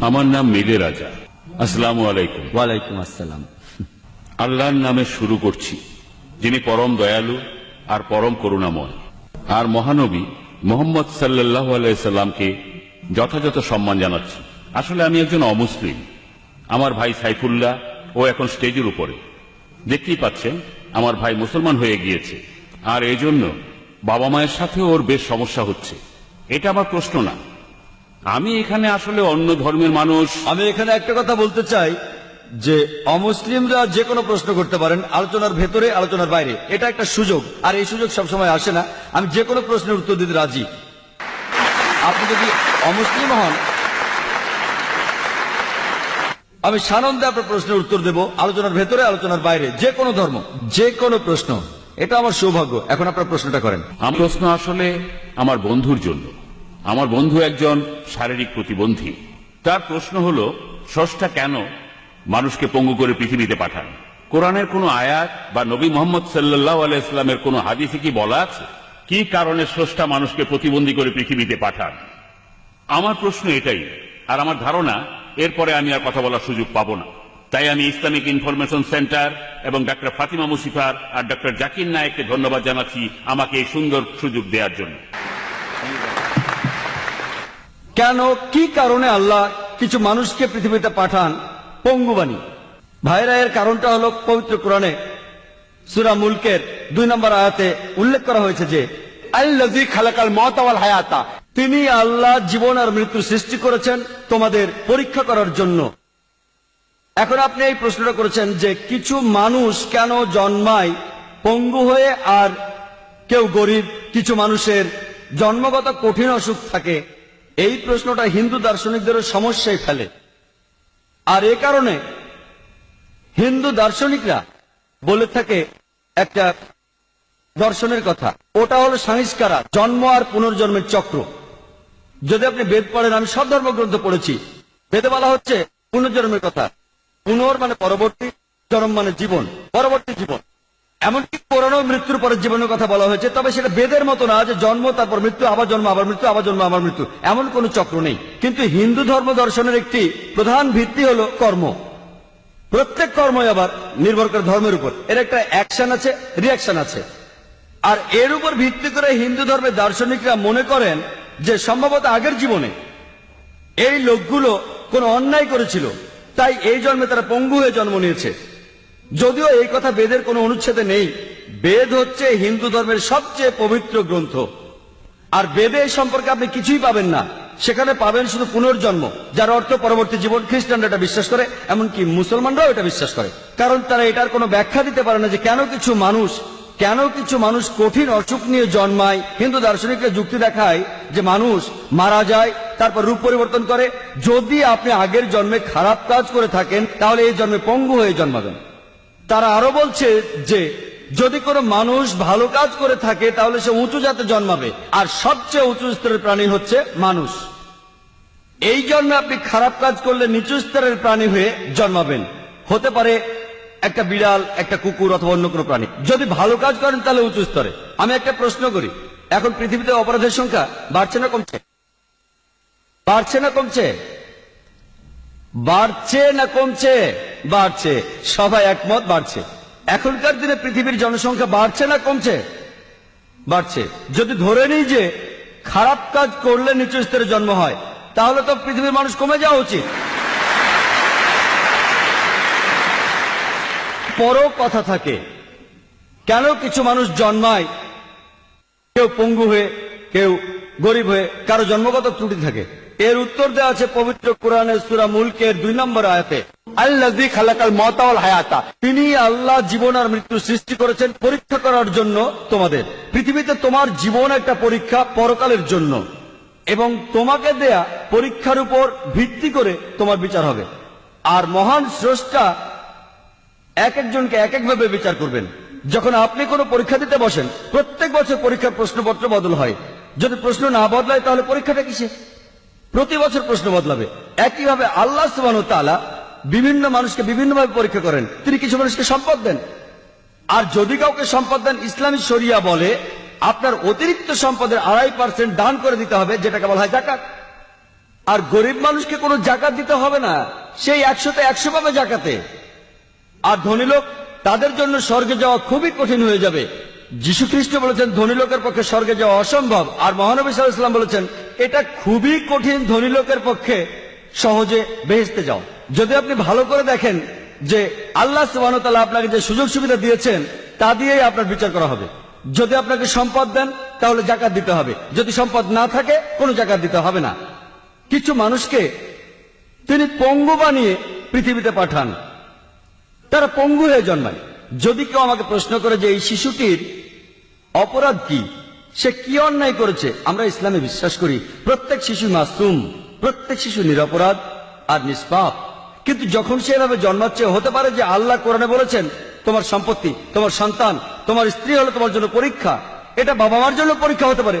আমার নাম মিলে রাজা। আসসালামু আলাইকুম। ওয়ালাইকুম আসসালাম। আল্লাহর নামে শুরু করছি যিনি পরম দয়ালু আর পরম করুণাময়। আর মহানবী মোহাম্মদ সাল্লাহ আলাইসাল্লামকে যথাযথ সম্মান জানাচ্ছি। আসলে আমি একজন অমুসলিম। আমার ভাই সাইফুল্লাহ ও এখন স্টেজের উপরে। দেখতেই পাচ্ছেন আমার ভাই মুসলমান হয়ে গিয়েছে। আর এই জন্য বাবা মায়ের সাথে ওর বেশ সমস্যা হচ্ছে। এটা আমার প্রশ্ন না। আমি এখানে আসলে অন্য ধর্মের মানুষ। আমি এখানে একটা কথা বলতে চাই যে অমুসলিমরা যে কোনো প্রশ্ন করতে পারেন আলোচনার ভেতরে আলোচনার বাইরে। এটা একটা সুযোগ আর এই সুযোগ সবসময় আসে না। আমি যে কোনো প্রশ্নের উত্তর দিতে রাজি। আপনি যদি অমুসলিম হন আমি সানন্দে আপনার প্রশ্নের উত্তর দেব আলোচনার ভেতরে আলোচনার বাইরে যে কোনো ধর্ম যে কোনো প্রশ্ন। এটা আমার সৌভাগ্য। এখন আপনার প্রশ্নটা করেন। আমার প্রশ্ন আসলে আমার বন্ধুর জন্য। আমার বন্ধু একজন শারীরিক প্রতিবন্ধী। তার প্রশ্ন হল, ষষ্ঠা কেন মানুষকে পঙ্গু করে পৃথিবীতে পাঠান? কোরআনের কোনো আয়াত বা নবী মোহাম্মদ সাল্লাহ আলাইস্লামের কোনো হাদিসে কি বলা আছে? কি কারণে স্রষ্টা মানুষকে প্রতিবন্ধী করে পৃথিবীতে পাঠান? আমার প্রশ্ন এটাই, আর আমার ধারণা, এরপরে আমি আর কথা বলার সুযোগ পাবো না। তাই আমি ইসলামিক ইনফরমেশন সেন্টার এবং ডাক্তার ফাতিমা মুসিফার আর ডক্টর জাকির নায়েককে ধন্যবাদ জানাচ্ছি আমাকে এই সুন্দর সুযোগ দেওয়ার জন্য। কেন, কি কারণে আল্লাহ কিছু মানুষকে পৃথিবীতে পাঠান? পঙ্গুবাণী। ভাইরা, এর কারণটা হলো পবিত্র কোরআনে সুরা মুলকের দুই নম্বর আয়াতে উল্লেখ করা হয়েছে যে হায়াতা, তিনি আল্লাহ জীবন আর মৃত্যু সৃষ্টি করেছেন তোমাদের পরীক্ষা করার জন্য। এখন আপনি এই প্রশ্নটা করেছেন যে, কিছু মানুষ কেন জন্মায় পঙ্গু হয়ে আর কেউ গরিব? কিছু মানুষের জন্মগত কঠিন অসুখ থাকে এই প্রশ্নটা হিন্দু দার্শনিকদের সমস্যায় ফেলে। আর এ কারণে হিন্দু দার্শনিকরা বলে থাকে একটা দর্শনের কথা, ওটা হলো সংস্কারা, জন্ম আর পুনর্জন্মের চক্র। যদি আপনি বেদ পড়েন, আমি সব ধর্মগ্রন্থ পড়েছি। বেদে বলা হচ্ছে পুনর্জন্মের কথা। পুনর মানে পরবর্তী, জন্ম মানে জীবন, পরবর্তী জীবন। এমনকি পুরানো মৃত্যুর পরের জীবনের কথা বলা হয়েছে, তবে সেটা বেদের মতো না যে জন্ম, তারপর মৃত্যু, আবার জন্ম, আবার মৃত্যু, আবার জন্ম, আবার মৃত্যু। এমন কোন চক্র নেই। কিন্তু হিন্দু ধর্ম দর্শনের একটি প্রধান ভিত্তি হলো কর্ম। প্রত্যেক কর্মই আবার নির্ভর করে ধর্মের উপর। এর একটা অ্যাকশন আছে রিয়াকশন আছে। আর এর উপর ভিত্তি করে হিন্দু ধর্মের দার্শনিকরা মনে করেন যে সম্ভবত আগের জীবনে এই লোকগুলো কোন অন্যায় করেছিল। তাই এই জন্মে তারা পঙ্গু হয়ে জন্ম নিয়েছে। যদিও এই কথা বেদের কোনো অনুচ্ছেদে নেই। বেদ হচ্ছে হিন্দু ধর্মের সবচেয়ে পবিত্র গ্রন্থ। আর বেদে সম্পর্কে আপনি কিছুই পাবেন না। সেখানে পাবেন শুধু পুনর্জন্ম, যার অর্থ পরবর্তী জীবন খ্রিস্টানরা এটা বিশ্বাস করে, এমনকি মুসলমানরাও এটা বিশ্বাস করে। কারণ তারা এটার কোনো ব্যাখ্যা দিতে পারে না যে কেন কিছু মানুষ, কেন কিছু মানুষ কঠিন অসুখ নিয়ে জন্মায়। হিন্দু দার্শনিকরা যুক্তি দেখায় যে মানুষ মারা যায়, তারপর রূপ পরিবর্তন করে। যদি আপনি আগের জন্মে খারাপ কাজ করে থাকেন, তাহলে এই জন্মে পঙ্গু হয়ে জন্মাবেন। তারা আরও বলছে যে, যদি কোনো মানুষ ভালো কাজ করে থাকে, তাহলে সে উঁচু জাতে জন্মাবে। আর সবচেয়ে উঁচু স্তরের প্রাণী হচ্ছে মানুষ। এই জন্মে আপনি খারাপ কাজ করলে নিচু স্তরের প্রাণী হয়ে জন্মাবেন। হতে পারে একটা বিড়াল, একটা কুকুর অথবা অন্য কোনো প্রাণী। যদি ভালো কাজ করেন, তাহলে উঁচু স্তরে। আমি একটা প্রশ্ন করি। এখন পৃথিবীতে অপরাধের সংখ্যা বাড়ছে না কমছে? বাড়ছে না কমছে? বাড়ছে না কমছে? বাড়ছে। সবাই একমত, বাড়ছে। এখনকার দিনে পৃথিবীর জনসংখ্যা বাড়ছে না কমছে? বাড়ছে। যদি ধরে নিই যে খারাপ কাজ করলে নিচু স্তরে জন্ম হয়, তাহলে তো পৃথিবীর মানুষ কমে যাওয়া উচিত। পরও কথা থাকে, কেন কিছু মানুষ জন্মায়, কেউ পঙ্গু হয়ে, কেউ গরিব হয়ে, কারও জন্মগত ত্রুটি থাকে। এর উত্তর দেওয়া আছে পবিত্র কোরআনের সুরা মুলকের দুই নম্বর আয়াতে। আল্লাযী খালাকাল মাউতা ওয়াল হায়াতা। তিনি আল্লাহ জীবন আর মৃত্যু সৃষ্টি করেছেন পরীক্ষা করার জন্য তোমাদের। পৃথিবীতে তোমার জীবন একটা পরীক্ষা পরকালের জন্য। এবং তোমাকে দেয়া পরীক্ষার উপর ভিত্তি করে তোমার বিচার হবে। আর মহান স্রষ্টা এক একজনকে এক একভাবে বিচার করবেন। যখন আপনি কোনো পরীক্ষা দিতে বসেন, প্রত্যেক বছর পরীক্ষার প্রশ্নপত্র বদল হয়। যদি প্রশ্ন না বদলায়, তাহলে পরীক্ষাটা কিসে প্রতি বছর প্রশ্ন বদলাবে। একইভাবে আল্লাহ সুবাহ তাআলা বিভিন্ন মানুষকে বিভিন্নভাবে পরীক্ষা করেন। তিনি কিছু মানুষকে সম্পদ দেন। আর যদি কাউকে সম্পদ দেন, ইসলামী শরিয়া বলে, আপনার অতিরিক্ত সম্পদের আড়াই পার্সেন্ট দান করে দিতে হবে, যেটাকে বলা হয় জাকাত। আর গরিব মানুষকে কোনো জাকাত দিতে হবে না। সেই একশোতে একশো পাবে জাকাতে। আর ধনী লোক, তাদের জন্য স্বর্গে যাওয়া খুবই কঠিন হয়ে যাবে। যীশু খ্রিস্ট বলেছেন, ধনী লোকের পক্ষে স্বর্গে যাওয়া অসম্ভব। আর মহানবী সাল্লাম বলেছেন, এটা খুবই কঠিন ধনী লোকের পক্ষে সহজে বেহেস্তে যাও। যদি আপনি ভালো করে দেখেন যে আল্লাহ সুবাহতাল্লাহ আপনাকে যে সুযোগ সুবিধা দিয়েছেন, তা দিয়েই আপনার বিচার করা হবে। যদি আপনাকে সম্পদ দেন, তাহলে জাকাত দিতে হবে। যদি সম্পদ না থাকে, কোনো জাকাত দিতে হবে না। কিছু মানুষকে তিনি পঙ্গু বানিয়ে পৃথিবীতে পাঠান। তারা পঙ্গু হয়ে জন্মায়। যদি কেউ আমাকে প্রশ্ন করে যে এই শিশুটির অপরাধ কি, সে কি অন্যায় করেছে, আমরা ইসলামে বিশ্বাস করি, প্রত্যেক শিশু মাসুম, প্রত্যেক শিশু নিরপরাধ আর নিষ্পাপ। কিন্তু যখন সে এভাবে জন্মাচ্ছে, হতে পারে যে আল্লাহ কোরআনে বলেছেন, তোমার সম্পত্তি, তোমার সন্তান, তোমার স্ত্রী হলো তোমার জন্য পরীক্ষা। এটা বাবা মার জন্য পরীক্ষা হতে পারে।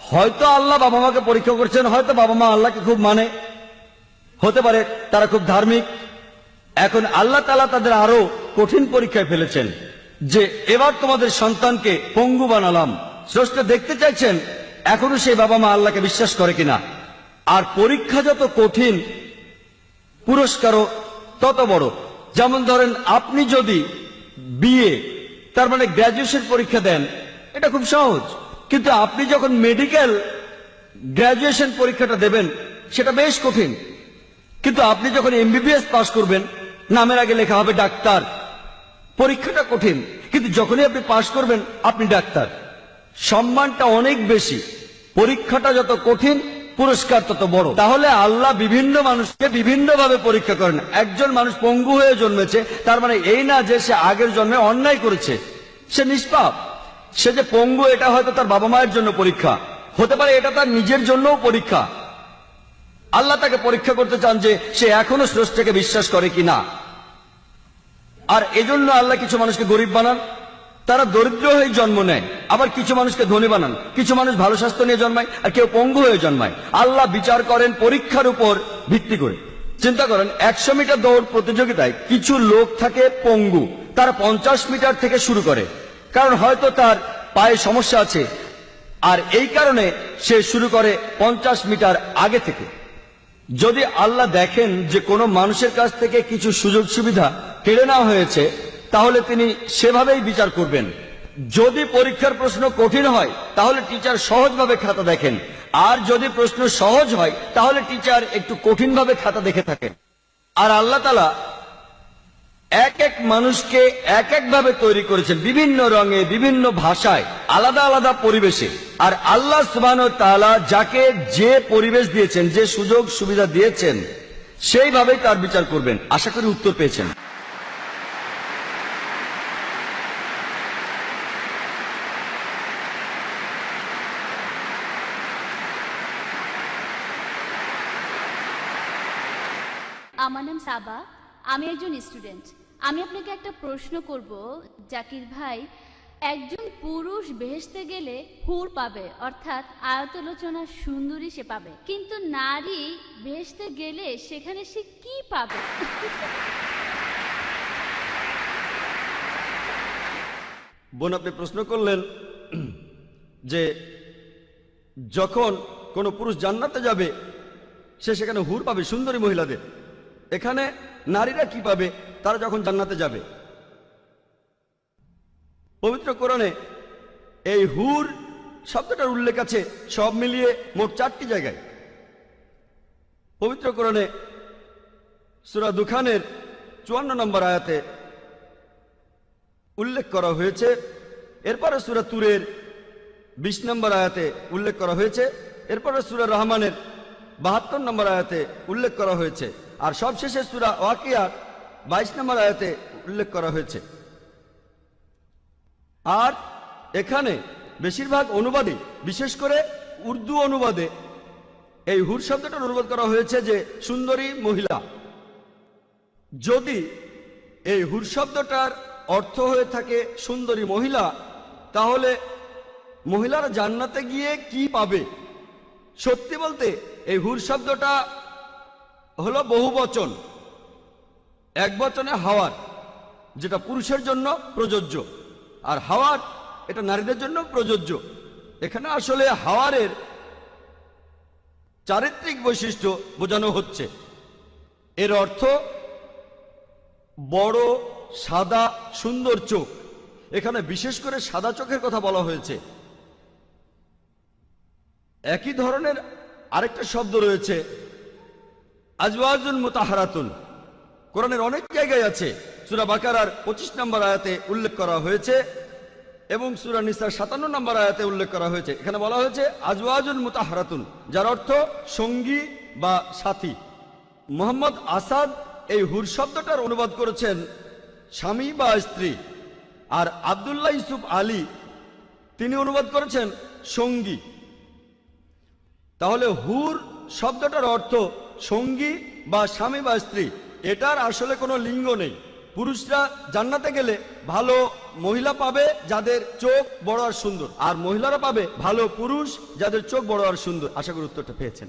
হয়তো আল্লাহ বাবা মাকে পরীক্ষা করছেন, হয়তো বাবা মা আল্লাহকে খুব মানে। হতে পারে তারা খুব ধার্মিক। এখন আল্লাহ তালা তাদের আরও কঠিন পরীক্ষায় ফেলেছেন যে, এবার তোমাদের সন্তানকে পঙ্গু বানালাম। স্রষ্টা দেখতে চাইছেন, এখনও সেই বাবা মা আল্লাহকে বিশ্বাস করে কিনা। আর পরীক্ষা যত কঠিন পুরস্কারও তত বড়। যেমন ধরেন, আপনি যদি বিয়ে, তার মানে গ্র্যাজুয়েশন পরীক্ষা দেন, এটা খুব সহজ। কিন্তু আপনি যখন মেডিকেল গ্র্যাজুয়েশন পরীক্ষাটা দেবেন, সেটা বেশ কঠিন। কিন্তু আপনি যখন এমবিবিএস পাস করবেন, নামের আগে লেখা হবে ডাক্তার। পরীক্ষাটা কঠিন, কিন্তু যখনই আপনি পাশ করবেন, আপনি ডাক্তার। সম্মানটা অনেক বেশি। পরীক্ষাটা যত কঠিন পুরস্কার তত বড়। তাহলে আল্লাহ বিভিন্ন মানুষকে বিভিন্ন ভাবে পরীক্ষা করেন। একজন মানুষ পঙ্গু হয়ে জন্মেছে, তার মানে এই না যে সে আগের জন্মে অন্যায় করেছে। সে নিষ্পাপ। সে যে পঙ্গু, এটা হয়তো তার বাবা মায়ের জন্য পরীক্ষা। হতে পারে এটা তার নিজের জন্যও পরীক্ষা। আল্লাহ তাকে পরীক্ষা করতে চান যে সে এখনও স্রষ্টাকে বিশ্বাস করে কি না আর এজন্য আল্লাহ কিছু মানুষকে গরিব বানান। তারা দরিদ্র হয়ে জন্ম নেয়। আবার কিছু মানুষকে ধনী বানান। কিছু মানুষ ভালো স্বাস্থ্য নিয়ে জন্মায় আর কেউ পঙ্গু হয়ে জন্মায়। আল্লাহ বিচার করেন পরীক্ষার উপর ভিত্তি করে। চিন্তা করেন, একশো মিটার দৌড় প্রতিযোগিতায় কিছু লোক থাকে পঙ্গু। তারা পঞ্চাশ মিটার থেকে শুরু করে। কারণ হয়তো তার পায়ে সমস্যা আছে। আর এই কারণে সে শুরু করে পঞ্চাশ মিটার আগে থেকে। যদি আল্লাহ দেখেন যে কোনো মানুষের কাছ থেকে কিছু সুযোগ সুবিধা কেড়ে নেওয়া হয়েছে তাহলে তিনি সেভাবেই বিচার করবেন। যদি পরীক্ষার প্রশ্ন কঠিন হয়, তাহলে টিচার সহজভাবে খাতা দেখেন। আর যদি প্রশ্ন সহজ হয়, তাহলে টিচার একটু কঠিনভাবে খাতা দেখে থাকেন। আর আল্লাহ তালা এক এক মানুষকে এক এক ভাবে তৈরি করেছেন বিভিন্ন রঙে, বিভিন্ন ভাষায়, আলাদা আলাদা পরিবেশে। আর আল্লাহ সুবান তাআলা যাকে যে পরিবেশ দিয়েছেন, যে সুযোগ সুবিধা দিয়েছেন, সেইভাবেই তার বিচার করবেন। আশা করি উত্তর পেয়েছেন আমার নাম সাবা, আমি একজন স্টুডেন্ট আমি আপনাকে একটা প্রশ্ন করব, জাকির ভাই, একজন পুরুষ বেহেশতে গেলে হুর পাবে, অর্থাৎ আয়তলোচনা সুন্দরী সে পাবে। কিন্তু নারী বেহেশতে গেলে সেখানে সে কি পাবে? বোন, আপনি প্রশ্ন করলেন যে যখন কোনো পুরুষ জান্নাতে যাবে, সে সেখানে হুর পাবে, সুন্দরী মহিলাদের। এখানে নারীরা কি পাবে? তারা যখন জান্নাতে যাবে। পবিত্র কোরআনে এই হুর শব্দটার উল্লেখ আছে, সব মিলিয়ে মোট চারটি জায়গায়। পবিত্র কোরআনে সুরা দুখানের চুয়ান্ন নম্বর আয়াতে উল্লেখ করা হয়েছে। এরপরে সুরা তুরের বিশ নম্বর আয়াতে উল্লেখ করা হয়েছে। এরপরে সুরা রহমানের বাহাত্তর নম্বর আয়াতে উল্লেখ করা হয়েছে। আর সবশেষে সুরা ওয়াকিয়ার বাইশ নম্বর আয়াতে উল্লেখ করা হয়েছে। আর এখানে বেশিরভাগ অনুবাদে বিশেষ করে উর্দু অনুবাদে এই হুর শব্দটার অনুবাদ করা হয়েছে যে সুন্দরী মহিলা। যদি এই হুর শব্দটার অর্থ হয়ে থাকে সুন্দরী মহিলা, তাহলে মহিলারা জান্নাতে গিয়ে কি পাবে? সত্যি বলতে এই হুর শব্দটা হলো বহু বচন। এক বচনে হাওয়ার, যেটা পুরুষের জন্য প্রযোজ্য, আর হাওয়ার, এটা নারীদের জন্য প্রযোজ্য। এখানে আসলে হাওয়ারের চারিত্রিক বৈশিষ্ট্য বোঝানো হচ্ছে। এর অর্থ, বড়, সাদা, সুন্দর চোখ। এখানে বিশেষ করে সাদা চোখের কথা বলা হয়েছে। একই ধরনের আরেকটা শব্দ রয়েছে আজওয়াজুন মুতাহারাতুন। কোরআনের অনেক জায়গায় আছে। সুরা বাকারার পঁচিশ নম্বর আয়াতে উল্লেখ করা হয়েছে এবং সুরা নিসার সাতান্ন নম্বর আয়াতে উল্লেখ করা হয়েছে। এখানে বলা হয়েছে, আজওয়াজুন মুতাহারাতুন, যার অর্থ সঙ্গী বা সাথী। মোহাম্মদ আসাদ এই হুর শব্দটার অনুবাদ করেছেন স্বামী বা স্ত্রী। আর আবদুল্লাহ ইসুফ আলী তিনি অনুবাদ করেছেন সঙ্গী। তাহলে হুর শব্দটার অর্থ সঙ্গী বা স্বামী বা স্ত্রী, এটার আসলে কোনো লিঙ্গ নেই। পুরুষরা জান্নাতে গেলে ভালো মহিলা পাবে যাদের চোখ বড় আর সুন্দর, আর মহিলারা পাবে ভালো পুরুষ যাদের চোখ বড় আর সুন্দর। আশা করি উত্তরটা পেয়েছেন।